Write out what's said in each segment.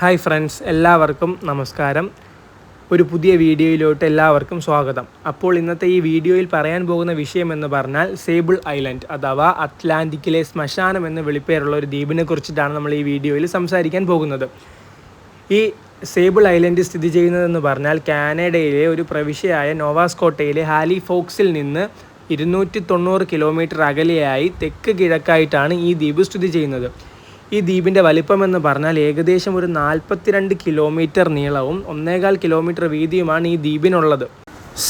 Hi friends എല്ലാവർക്കും നമസ്കാരം. ഒരു പുതിയ വീഡിയോയിലോട്ട് എല്ലാവർക്കും സ്വാഗതം. അപ്പോൾ ഇന്നത്തെ ഈ വീഡിയോയിൽ പറയാൻ പോകുന്ന വിഷയം എന്ന് പറഞ്ഞാൽ സേബിൾ ഐലൻഡ് അഥവാ അറ്റ്ലാന്റിക്കിലെ ശ്മശാനം എന്ന് വിളിപ്പേരുള്ള ഒരു ദ്വീപിനെ കുറിച്ചിട്ടാണ് നമ്മൾ ഈ വീഡിയോയിൽ സംസാരിക്കാൻ പോകുന്നത്. ഈ സേബിൾ ഐലൻഡ് സ്ഥിതി ചെയ്യുന്നതെന്ന് പറഞ്ഞാൽ കാനഡയിലെ ഒരു പ്രവിശ്യയായ നോവാസ്കോട്ടയിലെ ഹാലി ഫോക്സിൽ നിന്ന് ഇരുന്നൂറ്റി തൊണ്ണൂറ് കിലോമീറ്റർ അകലെയായി തെക്ക് കിഴക്കായിട്ടാണ് ഈ ദ്വീപ് സ്ഥിതി ചെയ്യുന്നത്. ഈ ദ്വീപിന്റെ വലിപ്പം എന്ന് പറഞ്ഞാൽ ഏകദേശം ഒരു നാൽപ്പത്തിരണ്ട് കിലോമീറ്റർ നീളവും ഒന്നേകാൽ കിലോമീറ്റർ വീതിയുമാണ് ഈ ദ്വീപിനുള്ളത്.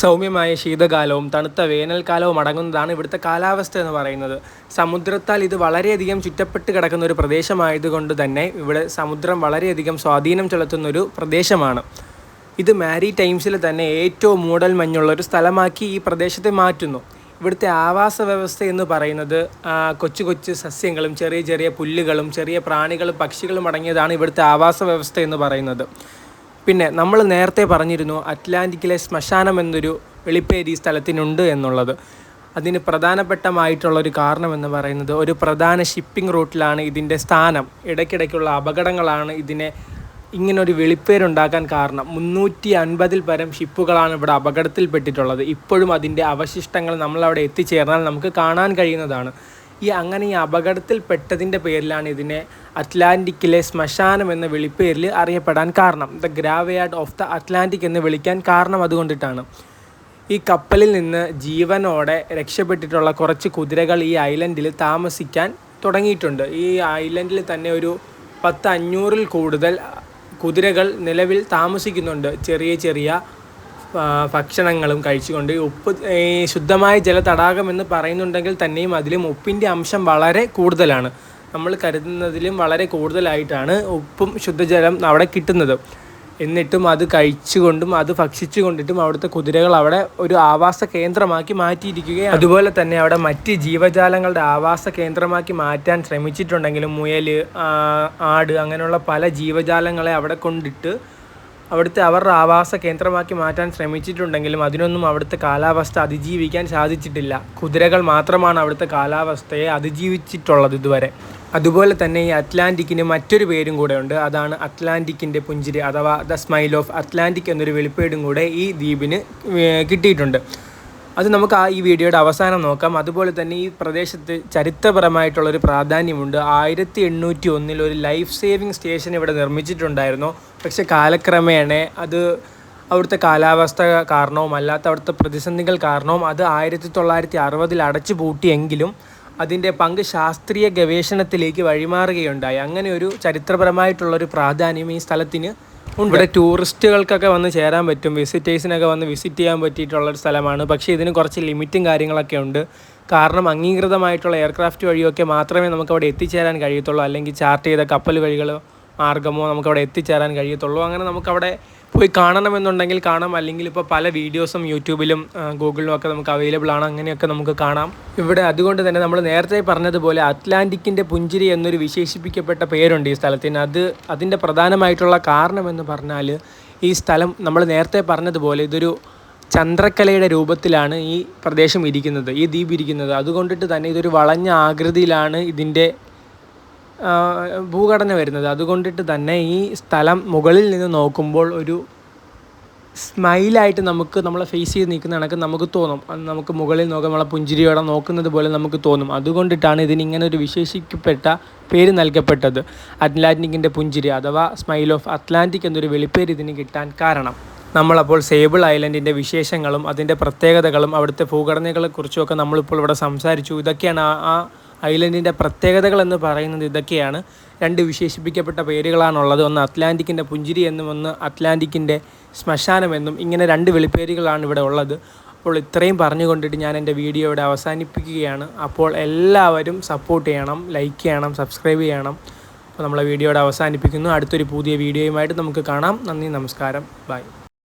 സൗമ്യമായ ശീതകാലവും തണുത്ത വേനൽക്കാലവും അടങ്ങുന്നതാണ് ഇവിടുത്തെ കാലാവസ്ഥ എന്ന് പറയുന്നത്. സമുദ്രത്താൽ ഇത് വളരെയധികം ചുറ്റപ്പെട്ട് കിടക്കുന്ന ഒരു പ്രദേശമായതുകൊണ്ട് തന്നെ ഇവിടെ സമുദ്രം വളരെയധികം സ്വാധീനം ചെലുത്തുന്ന ഒരു പ്രദേശമാണ്. ഇത് മാരി ടൈംസിൽ തന്നെ ഏറ്റവും മൂടൽ മഞ്ഞുള്ള ഒരു സ്ഥലമാക്കി ഈ പ്രദേശത്തെ മാറ്റുന്നു. ഇവിടുത്തെ ആവാസ വ്യവസ്ഥ എന്ന് പറയുന്നത് കൊച്ചു കൊച്ചു സസ്യങ്ങളും ചെറിയ ചെറിയ പുല്ലുകളും ചെറിയ പ്രാണികളും പക്ഷികളും അടങ്ങിയതാണ് ഇവിടുത്തെ ആവാസ വ്യവസ്ഥ എന്ന് പറയുന്നത്. പിന്നെ നമ്മൾ നേരത്തെ പറഞ്ഞിരുന്നു അറ്റ്ലാന്റിക്കിലെ ശ്മശാനം എന്നൊരു വെളിപ്പേരി സ്ഥലത്തിനുണ്ട് എന്നുള്ളത്. അതിന് പ്രധാനപ്പെട്ടമായിട്ടുള്ള ഒരു കാരണം എന്ന് പറയുന്നത് ഒരു പ്രധാന ഷിപ്പിംഗ് റൂട്ടിലാണ് ഇതിന്റെ സ്ഥാനം. ഇടയ്ക്കിടയ്ക്കുള്ള അപകടങ്ങളാണ് ഇതിനെ ഇങ്ങനൊരു വെളിപ്പേരുണ്ടാക്കാൻ കാരണം മുന്നൂറ്റി അൻപതിൽ പരം ഷിപ്പുകളാണ് ഇവിടെ അപകടത്തിൽപ്പെട്ടിട്ടുള്ളത്. ഇപ്പോഴും അതിന്റെ അവശിഷ്ടങ്ങൾ നമ്മളവിടെ എത്തിച്ചേർന്നാൽ നമുക്ക് കാണാൻ കഴിയുന്നതാണ്. ഈ അങ്ങനെ ഈ അപകടത്തിൽപ്പെട്ടതിന്റെ പേരിലാണ് ഇതിനെ അറ്റ്ലാന്റിക്കിലെ ശ്മശാനം എന്ന വിളിപ്പേരിൽ അറിയപ്പെടാൻ കാരണം. The graveyard of the Atlantic എന്ന് വിളിക്കാൻ കാരണം അതുകൊണ്ടിട്ടാണ്. ഈ കപ്പലിൽ നിന്ന് ജീവനോടെ രക്ഷപ്പെട്ടിട്ടുള്ള കുറച്ച് കുതിരകൾ ഈ ഐലൻഡിൽ താമസിക്കാൻ തുടങ്ങിയിട്ടുണ്ട്. ഈ ഐലൻഡിൽ തന്നെ ഒരു പത്ത് അഞ്ഞൂറിൽ കൂടുതൽ കുതിരകൾ നിലവിൽ താമസിക്കുന്നുണ്ട്. ചെറിയ ചെറിയ ഭക്ഷണങ്ങളും കഴിച്ചുകൊണ്ട്. ഉപ്പ് ഈ ശുദ്ധമായ ജല തടാകം എന്ന് പറയുന്നുണ്ടെങ്കിൽ തന്നെയും അതിലും ഉപ്പിന്റെ അംശം വളരെ കൂടുതലാണ്. നമ്മൾ കരുതുന്നതിലും വളരെ കൂടുതലായിട്ടാണ് ഉപ്പും ശുദ്ധജലം അവിടെ കിട്ടുന്നത്. എന്നിട്ടും അത് കഴിച്ചുകൊണ്ടും അത് ഭക്ഷിച്ചു കൊണ്ടിട്ടും അവിടുത്തെ കുതിരകൾ അവിടെ ഒരു ആവാസ കേന്ദ്രമാക്കി മാറ്റിയിരിക്കുകയാണ്. അതുപോലെ തന്നെ അവിടെ മറ്റ് ജീവജാലങ്ങളുടെ ആവാസ കേന്ദ്രമാക്കി മാറ്റാൻ ശ്രമിച്ചിട്ടുണ്ടെങ്കിലും മുയൽ ആട് അങ്ങനെയുള്ള പല ജീവജാലങ്ങളെ അവിടെ കൊണ്ടിട്ട് അവിടുത്തെ അവരുടെ ആവാസ കേന്ദ്രമാക്കി മാറ്റാൻ ശ്രമിച്ചിട്ടുണ്ടെങ്കിലും അതിനൊന്നും അവിടുത്തെ കാലാവസ്ഥ അതിജീവിക്കാൻ സാധിച്ചിട്ടില്ല. കുതിരകൾ മാത്രമാണ് അവിടുത്തെ കാലാവസ്ഥയെ അതിജീവിച്ചിട്ടുള്ളത് ഇതുവരെ. അതുപോലെ തന്നെ ഈ അറ്റ്ലാന്റിക്കിന് മറ്റൊരു പേരും കൂടെ ഉണ്ട് അതാണ് അറ്റ്ലാന്റിക്കിന്റെ പുഞ്ചിരി അഥവാ ദ സ്മൈൽ ഓഫ് അറ്റ്ലാന്റിക് എന്നൊരു വെളിപ്പേടും കൂടെ ഈ ദ്വീപിന് കിട്ടിയിട്ടുണ്ട്. അത് നമുക്ക് ആ ഈ വീഡിയോയുടെ അവസാനം നോക്കാം. അതുപോലെ തന്നെ ഈ പ്രദേശത്ത് ചരിത്രപരമായിട്ടുള്ളൊരു പ്രാധാന്യമുണ്ട്. ആയിരത്തി എണ്ണൂറ്റി ഒന്നിൽ ഒരു ലൈഫ് സേവിങ് സ്റ്റേഷൻ ഇവിടെ നിർമ്മിച്ചിട്ടുണ്ടായിരുന്നു. പക്ഷേ കാലക്രമേണ അത് അവിടുത്തെ കാലാവസ്ഥ കാരണവും അല്ലാത്ത അവിടുത്തെ പ്രതിസന്ധികൾ കാരണവും അത് ആയിരത്തി തൊള്ളായിരത്തി അറുപതിൽ അടച്ചു പൂട്ടിയെങ്കിലും അതിന്റെ പങ്ക് ശാസ്ത്രീയ ഗവേഷണത്തിലേക്ക് വഴിമാറുകയുണ്ടായി. അങ്ങനെ ഒരു ചരിത്രപരമായിട്ടുള്ളൊരു പ്രാധാന്യം ഈ സ്ഥലത്തിന് ഇവിടെ ടൂറിസ്റ്റുകൾക്കൊക്കെ വന്ന് ചേരാൻ പറ്റും. വിസിറ്റേഴ്സിനൊക്കെ വന്ന് വിസിറ്റ് ചെയ്യാൻ പറ്റിയിട്ടുള്ള ഒരു സ്ഥലമാണ്. പക്ഷേ ഇതിന് കുറച്ച് ലിമിറ്റും കാര്യങ്ങളൊക്കെ ഉണ്ട്. കാരണം അംഗീകൃതമായിട്ടുള്ള എയർക്രാഫ്റ്റ് വഴിയൊക്കെ മാത്രമേ നമുക്ക് അവിടെ എത്തിച്ചേരാൻ കഴിയത്തുള്ളൂ. അല്ലെങ്കിൽ ചാർട്ട് ചെയ്ത കപ്പൽ വഴികളോ മാർഗമോ നമുക്ക് അവിടെ എത്തിച്ചേരാൻ കഴിയത്തുള്ളൂ. അങ്ങനെ നമുക്കവിടെ പോയി കാണണമെന്നുണ്ടെങ്കിൽ കാണാം. അല്ലെങ്കിൽ ഇപ്പോൾ പല വീഡിയോസും യൂട്യൂബിലും ഗൂഗിളിലും ഒക്കെ നമുക്ക് അവൈലബിൾ ആണ്. അങ്ങനെയൊക്കെ നമുക്ക് കാണാം. ഇവിടെ അതുകൊണ്ട് തന്നെ നമ്മൾ നേരത്തെ പറഞ്ഞതുപോലെ അറ്റ്ലാന്റിക്കിന്റെ പുഞ്ചിരി എന്നൊരു വിശേഷിപ്പിക്കപ്പെട്ട പേരുണ്ട് ഈ സ്ഥലത്തിന്. അത് അതിന്റെ പ്രധാനമായിട്ടുള്ള കാരണമെന്ന് പറഞ്ഞാൽ ഈ സ്ഥലം നമ്മൾ നേരത്തെ പറഞ്ഞതുപോലെ ഇതൊരു ചന്ദ്രക്കലയുടെ രൂപത്തിലാണ് ഈ പ്രദേശം ഇരിക്കുന്നത് ഈ ദ്വീപ് ഇരിക്കുന്നത് അതുകൊണ്ടിട്ട് തന്നെ ഇതൊരു വളഞ്ഞ ആകൃതിയിലാണ് ഇതിന്റെ ഭൂഘടന വരുന്നത്. അതുകൊണ്ടിട്ട് തന്നെ ഈ സ്ഥലം മുകളിൽ നിന്ന് നോക്കുമ്പോൾ ഒരു സ്മൈലായിട്ട് നമുക്ക് നമ്മളെ ഫേസ് ചെയ്ത് നിൽക്കുന്ന കണക്ക് നമുക്ക് തോന്നും. നമുക്ക് മുകളിൽ നോക്കാം നമ്മളെ പുഞ്ചിരിയോടെ നോക്കുന്നത് പോലെ നമുക്ക് തോന്നും. അതുകൊണ്ടിട്ടാണ് ഇതിന് ഇങ്ങനെ ഒരു വിശേഷിക്കപ്പെട്ട പേര് നൽകപ്പെട്ടത്. അറ്റ്ലാന്റിക്കിന്റെ പുഞ്ചിരി അഥവാ സ്മൈൽ ഓഫ് അറ്റ്ലാന്റിക് എന്നൊരു വെളിപ്പേര് ഇതിന് കിട്ടാൻ കാരണം. നമ്മളപ്പോൾ സേബിൾ ഐലൻഡിന്റെ വിശേഷങ്ങളും അതിന്റെ പ്രത്യേകതകളും അവിടുത്തെ ഭൂഘടനകളെക്കുറിച്ചുമൊക്കെ നമ്മളിപ്പോൾ ഇവിടെ സംസാരിച്ചു. ഇതൊക്കെയാണ് ആ ഐലൻഡിന്റെ പ്രത്യേകതകൾ എന്ന് പറയുന്നത് ഇതൊക്കെയാണ്. രണ്ട് വിശേഷിപ്പിക്കപ്പെട്ട പേരുകളാണുള്ളത്. ഒന്ന് അറ്റ്ലാന്റിക്കിന്റെ പുഞ്ചിരി എന്നും ഒന്ന് അറ്റ്ലാന്റിക്കിന്റെ ശ്മശാനമെന്നും ഇങ്ങനെ രണ്ട് വെളിപ്പേരുകളാണ് ഇവിടെ ഉള്ളത്. അപ്പോൾ ഇത്രയും പറഞ്ഞുകൊണ്ടിട്ട് ഞാൻ എന്റെ വീഡിയോ ഇവിടെ അവസാനിപ്പിക്കുകയാണ്. അപ്പോൾ എല്ലാവരും സപ്പോർട്ട് ചെയ്യണം ലൈക്ക് ചെയ്യണം സബ്സ്ക്രൈബ് ചെയ്യണം. അപ്പോൾ നമ്മളെ വീഡിയോ ഇവിടെ അവസാനിപ്പിക്കുന്നു. അടുത്തൊരു പുതിയ വീഡിയോയുമായിട്ട് നമുക്ക് കാണാം. നന്ദി നമസ്കാരം. ബൈ.